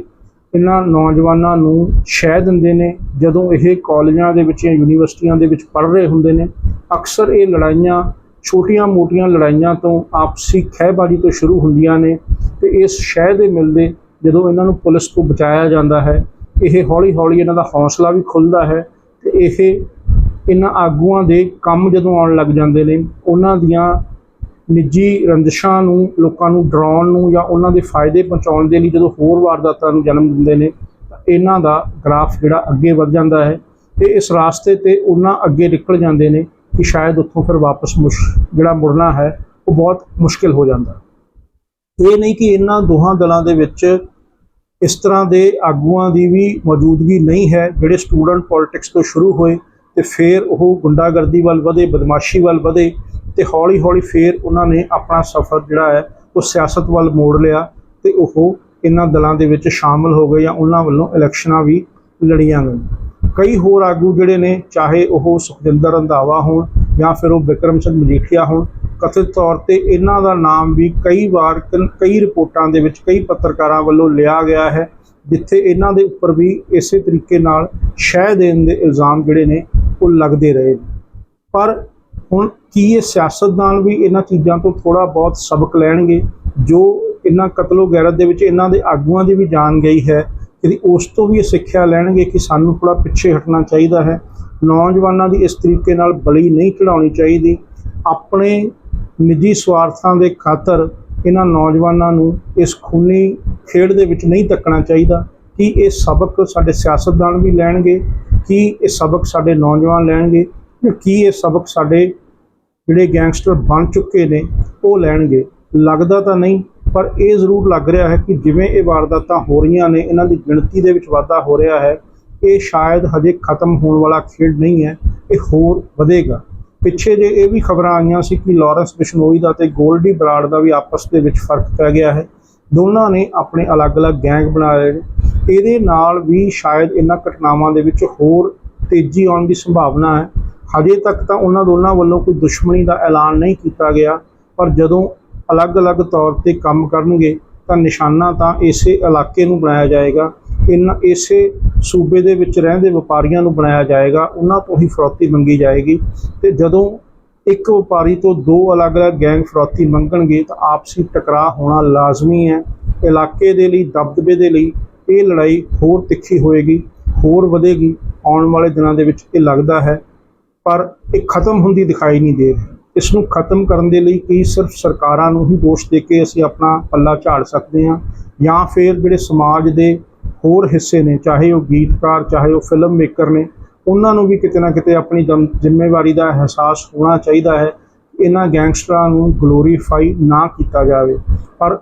[SPEAKER 1] ਇਹਨਾਂ ਨੌਜਵਾਨਾਂ ਨੂੰ ਸ਼ਹਿ ਦਿੰਦੇ ਨੇ। ਜਦੋਂ ਇਹ ਕਾਲਜਾਂ ਦੇ ਵਿੱਚ ਜਾਂ ਯੂਨੀਵਰਸਿਟੀਆਂ ਦੇ ਵਿੱਚ ਪੜ੍ਹ ਰਹੇ ਹੁੰਦੇ ਨੇ, ਅਕਸਰ ਇਹ ਲੜਾਈਆਂ ਛੋਟੀਆਂ-ਮੋਟੀਆਂ ਲੜਾਈਆਂ ਤੋਂ ਆਪਸੀ ਖਹਿਬਾਜ਼ੀ ਤੋਂ ਸ਼ੁਰੂ ਹੁੰਦੀਆਂ ਨੇ ਤੇ ਇਸ ਸ਼ਹਿ ਦੇ ਮਿਲਦੇ ਜਦੋਂ ਇਹਨਾਂ ਨੂੰ ਪੁਲਿਸ ਤੋਂ ਬਚਾਇਆ ਜਾਂਦਾ ਹੈ, ਇਹ ਹੌਲੀ-ਹੌਲੀ ਇਹਨਾਂ ਦਾ ਹੌਸਲਾ ਵੀ ਖੁੱਲਦਾ ਹੈ ਤੇ ਇਹ ਇਹਨਾਂ ਆਗੂਆਂ ਦੇ ਕੰਮ ਜਦੋਂ ਆਉਣ ਲੱਗ ਜਾਂਦੇ ਨੇ, ਉਹਨਾਂ ਦੀਆਂ ਨਿੱਜੀ ਰੰਜਿਸ਼ਾਂ ਨੂੰ, ਲੋਕਾਂ ਨੂੰ ਡਰਾਉਣ ਨੂੰ ਜਾਂ ਉਹਨਾਂ ਦੇ ਫਾਇਦੇ ਪਹੁੰਚਾਉਣ ਦੇ ਲਈ ਜਦੋਂ ਹੋਰ ਵਾਰਦਾਤਾਂ ਨੂੰ ਜਨਮ ਦਿੰਦੇ ਨੇ, ਤਾਂ ਇਹਨਾਂ ਦਾ ਗ੍ਰਾਫ ਜਿਹੜਾ ਅੱਗੇ ਵੱਧ ਜਾਂਦਾ ਹੈ ਤੇ ਇਸ ਰਾਸਤੇ ਤੇ ਉਹਨਾਂ ਅੱਗੇ ਨਿਕਲ ਜਾਂਦੇ ਨੇ ਕਿ ਸ਼ਾਇਦ ਉੱਥੋਂ ਫਿਰ ਵਾਪਸ ਮੁਸ਼, ਜਿਹੜਾ ਮੁੜਨਾ ਹੈ, ਉਹ ਬਹੁਤ ਮੁਸ਼ਕਿਲ ਹੋ ਜਾਂਦਾ। ਇਹ ਨਹੀਂ ਕਿ ਇਹਨਾਂ ਦੋਹਾਂ ਦਲਾਂ ਦੇ ਵਿੱਚ ਇਸ ਤਰ੍ਹਾਂ ਦੇ ਆਗੂਆਂ ਦੀ ਵੀ ਮੌਜੂਦਗੀ ਨਹੀਂ ਹੈ, ਜਿਹੜੇ ਸਟੂਡੈਂਟ ਪੋਲਿਟਿਕਸ ਤੋਂ ਸ਼ੁਰੂ ਹੋਏ ਤੇ ਫਿਰ ਉਹ ਗੁੰਡਾਗਰਦੀ ਵੱਲ ਵਧੇ, ਬਦਮਾਸ਼ੀ ਵੱਲ ਵਧੇ ਤੇ ਹੌਲੀ-ਹੌਲੀ ਫਿਰ ਉਹਨਾਂ ਨੇ ਆਪਣਾ ਸਫ਼ਰ ਜਿਹੜਾ ਹੈ, ਉਹ ਸਿਆਸਤ ਵੱਲ ਮੋੜ ਲਿਆ ਤੇ ਉਹ ਇਹਨਾਂ ਦਲਾਂ ਦੇ ਵਿੱਚ ਸ਼ਾਮਲ ਹੋ ਗਏ ਜਾਂ ਉਹਨਾਂ ਵੱਲੋਂ ਇਲੈਕਸ਼ਨਾਂ ਵੀ ਲੜੀਆਂ ਗਈਆਂ। ਕਈ ਹੋਰ ਆਗੂ ਜਿਹੜੇ ਨੇ, ਚਾਹੇ ਉਹ ਸੁਖਜਿੰਦਰ ਰੰਧਾਵਾ ਹੋਣ ਜਾਂ ਫਿਰ ਉਹ ਵਿਕਰਮ ਸਿੰਘ ਮਜੀਠੀਆ ਹੋਣ, ਕਥਿਤ ਤੌਰ ਤੇ ਇਹਨਾਂ ਦਾ ਨਾਮ ਵੀ ਕਈ ਵਾਰ ਕਈ ਰਿਪੋਰਟਾਂ ਦੇ ਵਿੱਚ ਕਈ ਪੱਤਰਕਾਰਾਂ ਵੱਲੋਂ ਲਿਆ ਗਿਆ ਹੈ, ਜਿੱਥੇ ਇਹਨਾਂ ਦੇ ਉੱਪਰ ਵੀ ਇਸੇ ਤਰੀਕੇ ਨਾਲ ਸ਼ਹਿ ਦੇਣ ਦੇ ਇਲਜ਼ਾਮ ਜਿਹੜੇ ਨੇ, ਉਹ ਲੱਗਦੇ ਰਹੇ ਨੇ। ਪਰ ਹੁਣ ਕੀ ਇਹ ਸਿਆਸਤਦਾਨ ਵੀ ਇਹਨਾਂ ਚੀਜ਼ਾਂ ਤੋਂ ਥੋੜਾ ਬਹੁਤ ਸਬਕ ਲੈਣਗੇ, ਜੋ ਇਹਨਾਂ ਕਤਲੋ ਗੈਰਤ ਦੇ ਵਿੱਚ ਇਹਨਾਂ ਦੇ ਆਗੂਆਂ ਦੀ ਵੀ ਜਾਨ ਗਈ ਹੈ ਇਹਦੀ ਉਸ ਤੋਂ ਵੀ ਇਹ ਸਿੱਖਿਆ ਲੈਣਗੇ ਕਿ ਸਾਨੂੰ ਥੋੜਾ ਪਿੱਛੇ ਹਟਣਾ ਚਾਹੀਦਾ ਹੈ ਨੌਜਵਾਨਾਂ ਦੀ ਇਸ ਤਰੀਕੇ ਨਾਲ ਬਲੀ ਨਹੀਂ ਚੜਾਉਣੀ ਚਾਹੀਦੀ ਆਪਣੇ ਨਿੱਜੀ ਸਵਾਰਥਾਂ ਦੇ ਖਾਤਰ ਇਹਨਾਂ ਨੌਜਵਾਨਾਂ ਨੂੰ ਇਸ ਖੂਨੀ ਖੇਡ ਦੇ ਵਿੱਚ ਨਹੀਂ ਤੱਕਣਾ ਚਾਹੀਦਾ ਕਿ ਇਹ ਸਬਕ ਸਾਡੇ ਸਿਆਸਤਦਾਨ ਵੀ ਲੈਣਗੇ ਕਿ ਇਹ ਸਬਕ ਸਾਡੇ ਨੌਜਵਾਨ ਲੈਣਗੇ ਕੀ ਇਹ ਸਬਕ ਸਾਡੇ ਜਿਹੜੇ ਗੈਂਗਸਟਰ ਬਣ ਚੁੱਕੇ ਨੇ ਉਹ ਲੈਣਗੇ ਲੱਗਦਾ ਤਾਂ ਨਹੀਂ ਪਰ ਇਹ ਜ਼ਰੂਰ ਲੱਗ ਰਿਹਾ ਹੈ ਕਿ ਜਿਵੇਂ ਇਹ ਵਾਰਦਾਤਾਂ ਹੋ ਰਹੀਆਂ ਨੇ, ਇਹਨਾਂ ਦੀ ਗਿਣਤੀ ਦੇ ਵਿੱਚ ਵਾਧਾ ਹੋ ਰਿਹਾ ਹੈ, ਇਹ ਸ਼ਾਇਦ ਹਜੇ ਖਤਮ ਹੋਣ ਵਾਲਾ ਖੇਡ ਨਹੀਂ ਹੈ, ਇਹ ਹੋਰ ਵਧੇਗਾ। ਪਿੱਛੇ ਜੇ ਇਹ ਵੀ ਖਬਰਾਂ ਆਈਆਂ ਸੀ ਕਿ ਲਾਰੈਂਸ ਬਿਸ਼ਨੋਈ ਦਾ ਤੇ ਗੋਲਡੀ ਬਰਾੜ ਦਾ ਵੀ ਆਪਸ ਦੇ ਵਿੱਚ ਫ਼ਰਕ ਪੈ ਗਿਆ ਹੈ, ਦੋਨਾਂ ਨੇ ਆਪਣੇ ਅਲੱਗ-ਅਲੱਗ ਗੈਂਗ ਬਣਾਏ ਨੇ। ਇਹਦੇ ਨਾਲ ਵੀ ਸ਼ਾਇਦ ਇਹਨਾਂ ਘਟਨਾਵਾਂ ਦੇ ਵਿੱਚ ਹੋਰ ਤੇਜ਼ੀ ਆਉਣ ਦੀ ਸੰਭਾਵਨਾ ਹੈ। ਹਜੇ ਤੱਕ ਤਾਂ ਉਹਨਾਂ ਦੋਨਾਂ ਵੱਲੋਂ ਕੋਈ ਦੁਸ਼ਮਣੀ ਦਾ ਐਲਾਨ ਨਹੀਂ ਕੀਤਾ ਗਿਆ, ਪਰ ਜਦੋਂ ਅਲੱਗ-ਅਲੱਗ ਤੌਰ ਤੇ ਕੰਮ ਕਰਨਗੇ, ਤਾਂ ਨਿਸ਼ਾਨਾ ਤਾਂ ਇਸੇ ਇਲਾਕੇ ਨੂੰ ਬਣਾਇਆ ਜਾਏਗਾ। ਇਨ ਇਸੇ ਸੂਬੇ ਦੇ ਵਿੱਚ ਰਹਿੰਦੇ ਵਪਾਰੀਆਂ ਨੂੰ ਬਣਾਇਆ ਜਾਏਗਾ। ਉਹਨਾਂ ਤੋਂ ਹੀ ਫਰੋਤੀ ਮੰਗੀ ਜਾਏਗੀ। ਤੇ ਜਦੋਂ ਇੱਕ ਵਪਾਰੀ ਤੋਂ ਦੋ ਅਲੱਗ-ਅਲੱਗ ਗੈਂਗ ਫਰੋਤੀ ਮੰਗਣਗੇ, ਤਾਂ ਆਪਸੀ ਟਕਰਾਅ ਹੋਣਾ ਲਾਜ਼ਮੀ ਹੈ। ਇਲਾਕੇ ਦੇ ਲਈ, ਦਬਦਬੇ ਦੇ ਲਈ ਇਹ ਲੜਾਈ ਹੋਰ ਤਿੱਖੀ ਹੋਏਗੀ, ਹੋਰ ਵਧੇਗੀ। ਆਉਣ ਵਾਲੇ ਦਿਨਾਂ ਦੇ ਵਿੱਚ ਇਹ ਲੱਗਦਾ ਹੈ, ਪਰ ਇਹ ਖਤਮ ਹੁੰਦੀ ਦਿਖਾਈ ਨਹੀਂ ਦੇ ਰਹੀ। ਇਸ ਨੂੰ ਖਤਮ ਕਰਨ ਦੇ ਲਈ ਕਈ ਸਿਰਫ ਸਰਕਾਰਾਂ ਨੂੰ ਹੀ ਦੋਸ਼ ਦੇ ਕੇ ਅਸੀਂ ਆਪਣਾ ਪੱਲਾ ਝਾੜ ਸਕਦੇ ਹਾਂ ਜਾਂ ਫਿਰ ਜਿਹੜੇ ਸਮਾਜ ਦੇ ਹੋਰ ਹਿੱਸੇ ਨੇ, ਚਾਹੇ ਉਹ ਗੀਤਕਾਰ, ਚਾਹੇ ਉਹ ਫਿਲਮ ਮੇਕਰ ਨੇ, ਉਹਨਾਂ ਨੂੰ ਵੀ ਕਿਤੇ ਨਾ ਕਿਤੇ ਆਪਣੀ ਜਮ- ਜ਼ਿੰਮੇਵਾਰੀ ਦਾ ਅਹਿਸਾਸ ਹੋਣਾ ਚਾਹੀਦਾ ਹੈ। ਇਹਨਾਂ ਗੈਂਗਸਟਰਾਂ ਨੂੰ ਗਲੋਰੀਫਾਈ ਨਾ ਕੀਤਾ ਜਾਵੇ। ਪਰ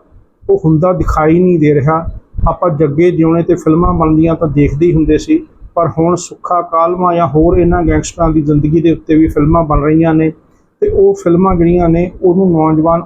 [SPEAKER 1] ਉਹ ਹੁੰਦਾ ਦਿਖਾਈ ਨਹੀਂ ਦੇ ਰਿਹਾ। ਆਪਾਂ ਜੱਗੇ ਜਿਉਣੇ ਤੇ ਫਿਲਮਾਂ ਬਣਦੀਆਂ ਤਾਂ ਦੇਖਦੇ ਹੀ ਹੁੰਦੇ ਸੀ। ਪਰ ਹੁਣ ਸੁੱਖਾ ਕਾਲਮਾ ਜਾਂ ਹੋਰ ਇਹਨਾਂ ਗੈਂਗਸਟਰਾਂ ਦੀ ਜ਼ਿੰਦਗੀ ਦੇ ਉੱਤੇ ਵੀ ਫਿਲਮਾਂ ਬਣ ਰਹੀਆਂ ਨੇ। ਤੇ ਉਹ ਫਿਲਮਾਂ ਜਿਹੜੀਆਂ ਨੇ ਉਹਨੂੰ ਨੌਜਵਾਨ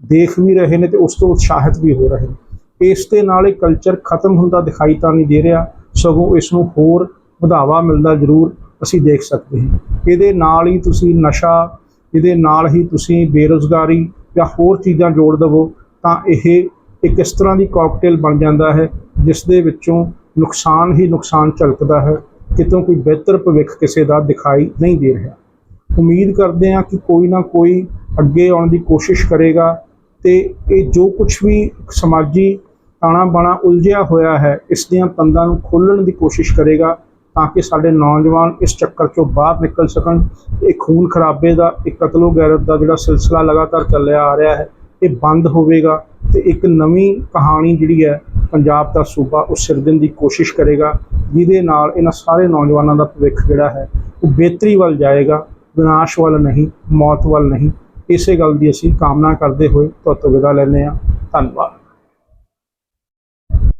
[SPEAKER 1] ਦੇਖ ਵੀ ਰਹੇ ਨੇ ਤੇ ਉਸ ਤੋਂ ਉਤਸ਼ਾਹਿਤ ਵੀ ਹੋ ਰਹੇ ਨੇ। ਇਸ ਦੇ ਨਾਲ ਇਹ ਕਲਚਰ ਖਤਮ ਹੁੰਦਾ ਦਿਖਾਈ ਤਾਂ ਨਹੀਂ ਦੇ ਰਿਹਾ, ਸਗੋਂ ਇਸ ਨੂੰ ਹੋਰ ਵਧਾਵਾ ਮਿਲਦਾ ਜ਼ਰੂਰ ਅਸੀਂ ਦੇਖ ਸਕਦੇ ਹਾਂ। ਇਹਦੇ ਨਾਲ ਹੀ ਤੁਸੀਂ ਨਸ਼ਾ, ਇਹਦੇ ਨਾਲ ਹੀ ਤੁਸੀਂ ਬੇਰੁਜ਼ਗਾਰੀ ਜਾਂ ਹੋਰ ਚੀਜ਼ਾਂ ਜੋੜ ਦਵੋ ਤਾਂ ਇਹ ਇੱਕ ਇਸ ਤਰ੍ਹਾਂ ਦੀ ਕਾਕਟੇਲ ਬਣ ਜਾਂਦਾ ਹੈ, ਜਿਸ ਦੇ ਵਿੱਚੋਂ ਨੁਕਸਾਨ ਹੀ ਨੁਕਸਾਨ ਝਲਕਦਾ ਹੈ, ਕਿਤੋਂ ਕੋਈ ਬਿਹਤਰ ਭਵਿੱਖ ਕਿਸੇ ਦਾ ਦਿਖਾਈ ਨਹੀਂ ਦੇ ਰਿਹਾ। ਉਮੀਦ ਕਰਦੇ ਹਾਂ ਕਿ ਕੋਈ ਨਾ ਕੋਈ ਅੱਗੇ ਆਉਣ ਦੀ ਕੋਸ਼ਿਸ਼ ਕਰੇਗਾ ਤੇ ਇਹ ਜੋ ਕੁਝ ਵੀ ਸਮਾਜੀ ਤਾਣਾ ਬਾਣਾ ਉਲਝਿਆ ਹੋਇਆ ਹੈ, ਇਸ ਦੀਆਂ ਤੰਦਾਂ ਨੂੰ ਖੋਲਣ ਦੀ ਕੋਸ਼ਿਸ਼ ਕਰੇਗਾ ਤਾਂ ਕਿ ਸਾਡੇ ਨੌਜਵਾਨ ਇਸ ਚੱਕਰ ਚੋਂ ਬਾਹਰ ਨਿਕਲ ਸਕਣ। ਇਹ ਖੂਨ ਖਰਾਬੇ ਦਾ, ਇਹ ਕਤਲੋ ਗੈਰਤ ਦਾ ਜਿਹੜਾ ਸਿਲਸਿਲਾ ਲਗਾਤਾਰ ਚੱਲਿਆ ਆ ਰਿਹਾ ਹੈ, ਇਹ ਬੰਦ ਹੋਵੇਗਾ ਤੇ ਇੱਕ ਨਵੀਂ ਕਹਾਣੀ ਜਿਹੜੀ ਹੈ ਪੰਜਾਬ ਦਾ ਸੂਬਾ ਉਹ ਸਿਰਜਣ ਦੀ ਕੋਸ਼ਿਸ਼ ਕਰੇਗਾ, ਜਿਹਦੇ ਨਾਲ ਇਹਨਾਂ ਸਾਰੇ ਨੌਜਵਾਨਾਂ ਦਾ ਭਵਿੱਖ ਜਿਹੜਾ ਹੈ ਉਹ ਬਿਹਤਰੀ ਵੱਲ ਜਾਏਗਾ। ਵਿਨਾਸ਼ ਵੱਲ ਨਹੀਂ, ਮੌਤ ਵੱਲ ਨਹੀਂ। ਇਸੇ ਗੱਲ ਦੀ ਅਸੀਂ ਕਾਮਨਾ ਕਰਦੇ ਹੋਏ ਤੁਹਾਤੋਂ ਵਿਦਾ ਲੈਂਦੇ ਹਾਂ। ਧੰਨਵਾਦ।